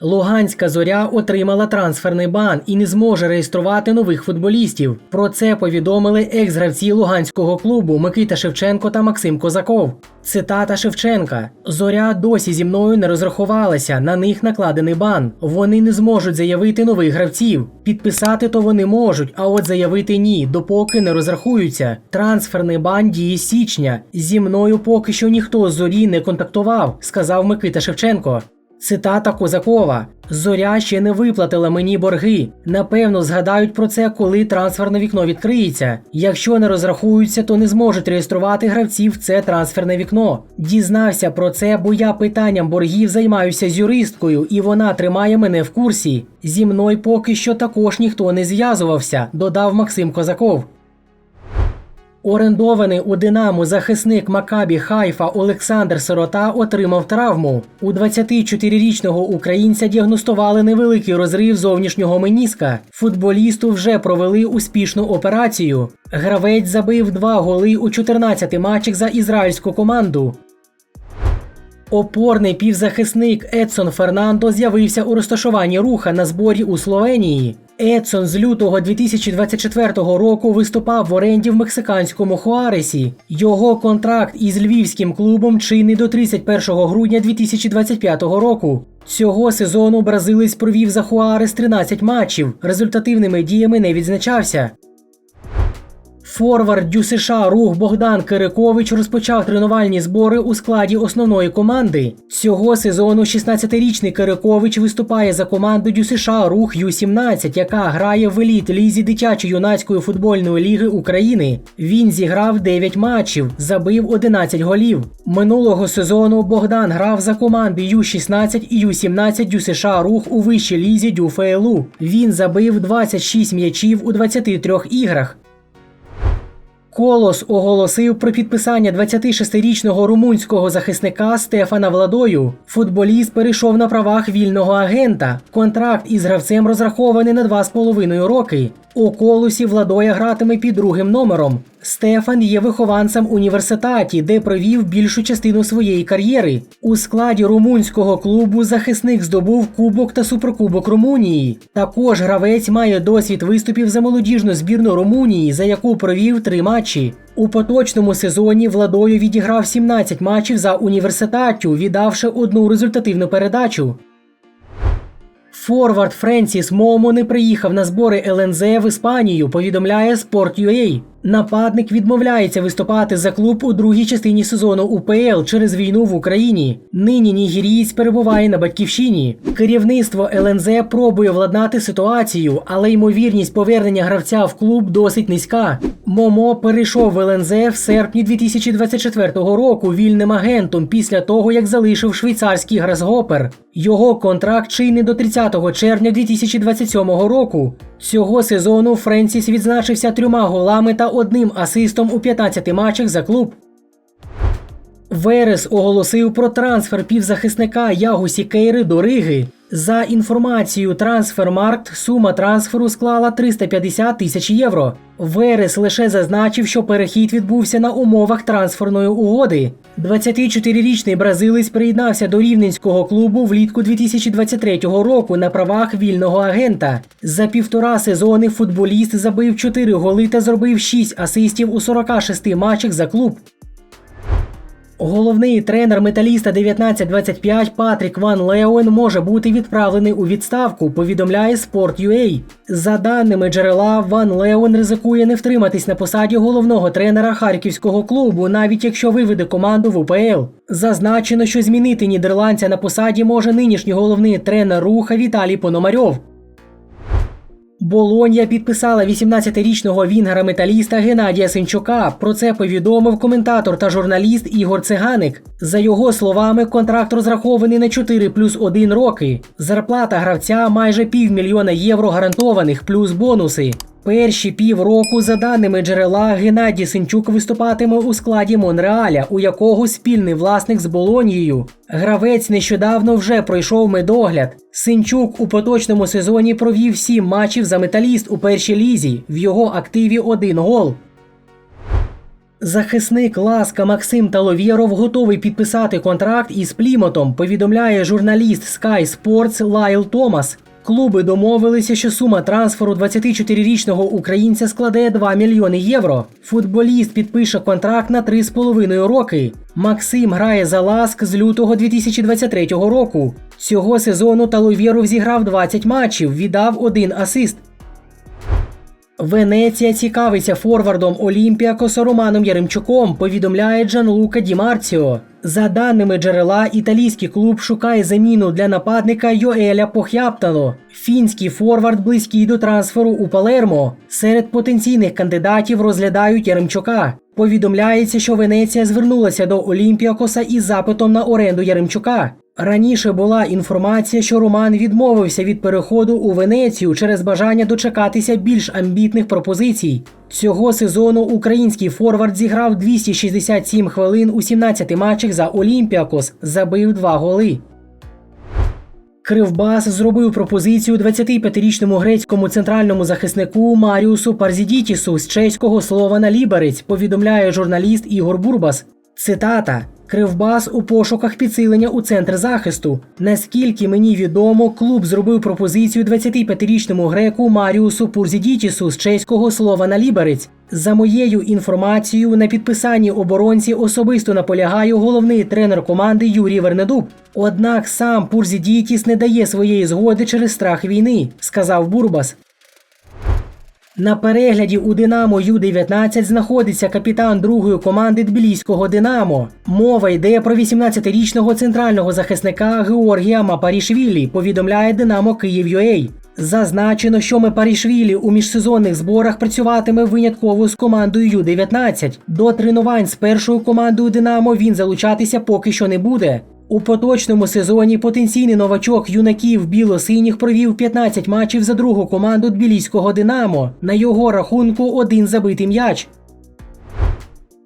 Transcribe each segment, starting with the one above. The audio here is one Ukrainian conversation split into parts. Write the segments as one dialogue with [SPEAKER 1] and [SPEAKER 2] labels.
[SPEAKER 1] Луганська зоря отримала трансферний бан і не зможе реєструвати нових футболістів. Про це повідомили екс-гравці луганського клубу Микита Шевченко та Максим Козаков. Цитата Шевченка: Зоря досі зі мною не розрахувалася. На них накладений бан. Вони не зможуть заявити нових гравців. Підписати то вони можуть, а от заявити ні, допоки не розрахуються. Трансферний бан діє січня. Зі мною поки що ніхто з зорі не контактував, сказав Микита Шевченко. Цитата Козакова: Зоря ще не виплатила мені борги. Напевно, згадають про це, коли трансферне вікно відкриється. Якщо не розрахуються, то не зможуть реєструвати гравців це трансферне вікно. Дізнався про це, бо я питанням боргів займаюся з юристкою, і вона тримає мене в курсі. Зі мною поки що також ніхто не зв'язувався, додав Максим Козаков. Орендований у Динамо захисник Макабі Хайфа Олександр Сирота отримав травму. У 24-річного українця діагностували невеликий розрив зовнішнього меніска. Футболісту вже провели успішну операцію. Гравець забив два голи у 14 матчах за ізраїльську команду. Опорний півзахисник Едсон Фернандо з'явився у розташуванні руха на зборі у Словенії. Едсон з лютого 2024 року виступав в оренді в мексиканському Хуаресі. Його контракт із львівським клубом чинний до 31 грудня 2025 року. Цього сезону бразилець провів за Хуарес 13 матчів. Результативними діями не відзначався. Форвард Дю США рух Богдан Кирикович розпочав тренувальні збори у складі основної команди. Цього сезону 16-річний Кирикович виступає за команду Дю США рух Ю-17, яка грає в еліт лізі дитячо-юнацької футбольної ліги України. Він зіграв 9 матчів, забив 11 голів. Минулого сезону Богдан грав за команди Ю-16 і Ю-17 Дю США рух у вищій лізі Дю ФЛУ. Він забив 26 м'ячів у 23 іграх. Колос оголосив про підписання 26-річного румунського захисника Стефана Владою. Футболіст перейшов на правах вільного агента. Контракт із гравцем розрахований на 2,5 роки. У колосі Владоя гратиме під другим номером. Стефан є вихованцем університаті, де провів більшу частину своєї кар'єри. У складі румунського клубу захисник здобув Кубок та Суперкубок Румунії. Також гравець має досвід виступів за молодіжну збірну Румунії, за яку провів три матчі. У поточному сезоні Владою відіграв 17 матчів за університаттю, віддавши одну результативну передачу. Форвард Френсіс Момо не приїхав на збори ЛНЗ в Іспанію, повідомляє Sport.ua. Нападник відмовляється виступати за клуб у другій частині сезону УПЛ через війну в Україні. Нині нігерієць перебуває на батьківщині. Керівництво ЛНЗ пробує владнати ситуацію, але ймовірність повернення гравця в клуб досить низька. Момо перейшов в ЛНЗ в серпні 2024 року вільним агентом після того, як залишив швейцарський Грасгопер. Його контракт чинний до 30 червня 2027 року. Цього сезону Френсіс відзначився трьома голами та одним асистом у 15 матчах за клуб. Верес оголосив про трансфер півзахисника Ягусі Кейри до Риги. За інформацією Трансфермаркт, сума трансферу склала 350 тисяч євро. Верес лише зазначив, що перехід відбувся на умовах трансферної угоди. 24-річний бразилець приєднався до рівненського клубу влітку 2023 року на правах вільного агента. За півтора сезони футболіст забив 4 голи та зробив 6 асистів у 46 матчах за клуб. Головний тренер металіста 1925 Патрік Ван Леуен може бути відправлений у відставку, повідомляє Sport.ua. За даними джерела, Ван Леуен ризикує не втриматись на посаді головного тренера харківського клубу, навіть якщо виведе команду в УПЛ. Зазначено, що змінити нідерландця на посаді може нинішній головний тренер руха Віталій Пономарьов. Болонья підписала 18-річного вінгера металіста Геннадія Синчука. Про це повідомив коментатор та журналіст Ігор Циганик. За його словами, контракт розрахований на 4 плюс 1 роки. Зарплата гравця майже півмільйона євро гарантованих, плюс бонуси. Перші півроку, за даними джерела, Геннадій Синчук виступатиме у складі Монреаля, у якого спільний власник з Болонією. Гравець нещодавно вже пройшов медогляд. Синчук у поточному сезоні провів сім матчів за металіст у першій лізі. В його активі один гол. Захисник Ласка Максим Таловєров готовий підписати контракт із Плімотом, повідомляє журналіст Sky Sports Лайл Томас. Клуби домовилися, що сума трансферу 24-річного українця складе 2 мільйони євро. Футболіст підпише контракт на 3,5 роки. Максим грає за Ласк з лютого 2023 року. Цього сезону Таловєров зіграв 20 матчів, віддав один асист. Венеція цікавиться форвардом Олімпіакоса Романом Яремчуком, повідомляє Джанлука Ді Марціо. За даними джерела, італійський клуб шукає заміну для нападника Йоеля Похяптало. Фінський форвард близький до трансферу у Палермо. Серед потенційних кандидатів розглядають Яремчука. Повідомляється, що Венеція звернулася до Олімпіакоса із запитом на оренду Яремчука. Раніше була інформація, що Роман відмовився від переходу у Венецію через бажання дочекатися більш амбітних пропозицій. Цього сезону український форвард зіграв 267 хвилин у 17 матчах за Олімпіакос, забив два голи. Кривбас зробив пропозицію 25-річному грецькому центральному захиснику Маріусу Парзідітісу з чеського слова на Ліберець, повідомляє журналіст Ігор Бурбас. Цитата. Кривбас у пошуках підсилення у центр захисту. Наскільки мені відомо, клуб зробив пропозицію 25-річному греку Маріусу Пурзідітісу з чеського слова на Ліберець. За моєю інформацією, на підписанні оборонці особисто наполягає головний тренер команди Юрій Вернедуб. Однак сам Пурзі Пурзідітіс не дає своєї згоди через страх війни, сказав Бурбас. На перегляді у Динамо Ю-19 знаходиться капітан другої команди Тбіліського Динамо. Мова йде про 18-річного центрального захисника Георгія Мапарішвілі, повідомляє Динамо Київ.UA. Зазначено, що Мепарішвілі у міжсезонних зборах працюватиме винятково з командою Ю-19. До тренувань з першою командою Динамо він залучатися поки що не буде. У поточному сезоні потенційний новачок юнаків біло-синіх провів 15 матчів за другу команду Тбіліського Динамо. На його рахунку один забитий м'яч.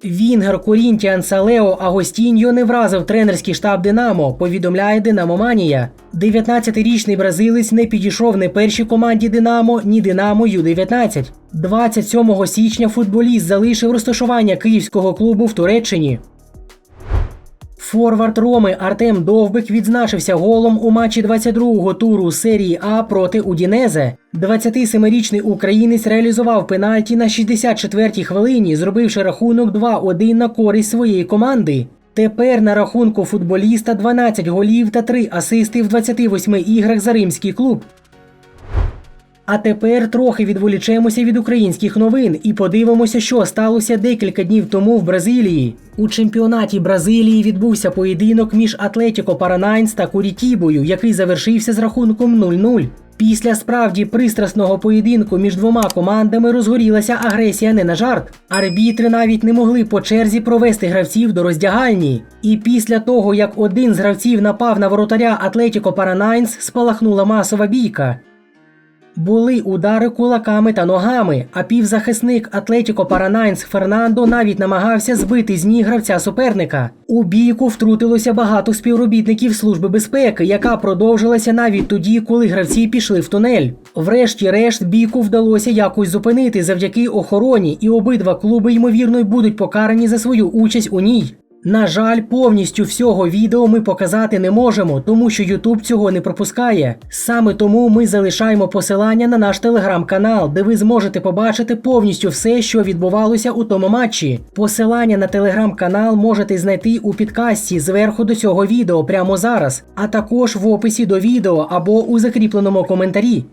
[SPEAKER 1] Вінгер Корінтіан Салео Агостіньо не вразив тренерський штаб Динамо, повідомляє Динамоманія. 19-річний бразилець не підійшов ні першій команді Динамо, ні Динамо Ю-19. 27 січня футболіст залишив розташування київського клубу в Туреччині. Форвард Роми Артем Довбик відзначився голом у матчі 22-го туру серії А проти Удінезе. 27-річний українець реалізував пенальті на 64-й хвилині, зробивши рахунок 2-1 на користь своєї команди. Тепер на рахунку футболіста 12 голів та 3 асисти в 28 іграх за римський клуб. А тепер трохи відволічемося від українських новин і подивимося, що сталося декілька днів тому в Бразилії. У чемпіонаті Бразилії відбувся поєдинок між Атлетіко Паранайнс та Курітібою, який завершився з рахунком 0-0. Після справді пристрасного поєдинку між двома командами розгорілася агресія не на жарт. Арбітри навіть не могли по черзі провести гравців до роздягальні. І після того, як один з гравців напав на воротаря Атлетіко Паранайнс, спалахнула масова бійка. Були удари кулаками та ногами, а півзахисник Атлетіко Паранайнс Фернандо навіть намагався збити з ніг гравця суперника. У бійку втрутилося багато співробітників Служби безпеки, яка продовжилася навіть тоді, коли гравці пішли в тунель. Врешті-решт бійку вдалося якось зупинити завдяки охороні, і обидва клуби ймовірно будуть покарані за свою участь у ній. На жаль, повністю всього відео ми показати не можемо, тому що YouTube цього не пропускає. Саме тому ми залишаємо посилання на наш телеграм-канал, де ви зможете побачити повністю все, що відбувалося у тому матчі. Посилання на телеграм-канал можете знайти у підкасті зверху до цього відео прямо зараз, а також в описі до відео або у закріпленому коментарі.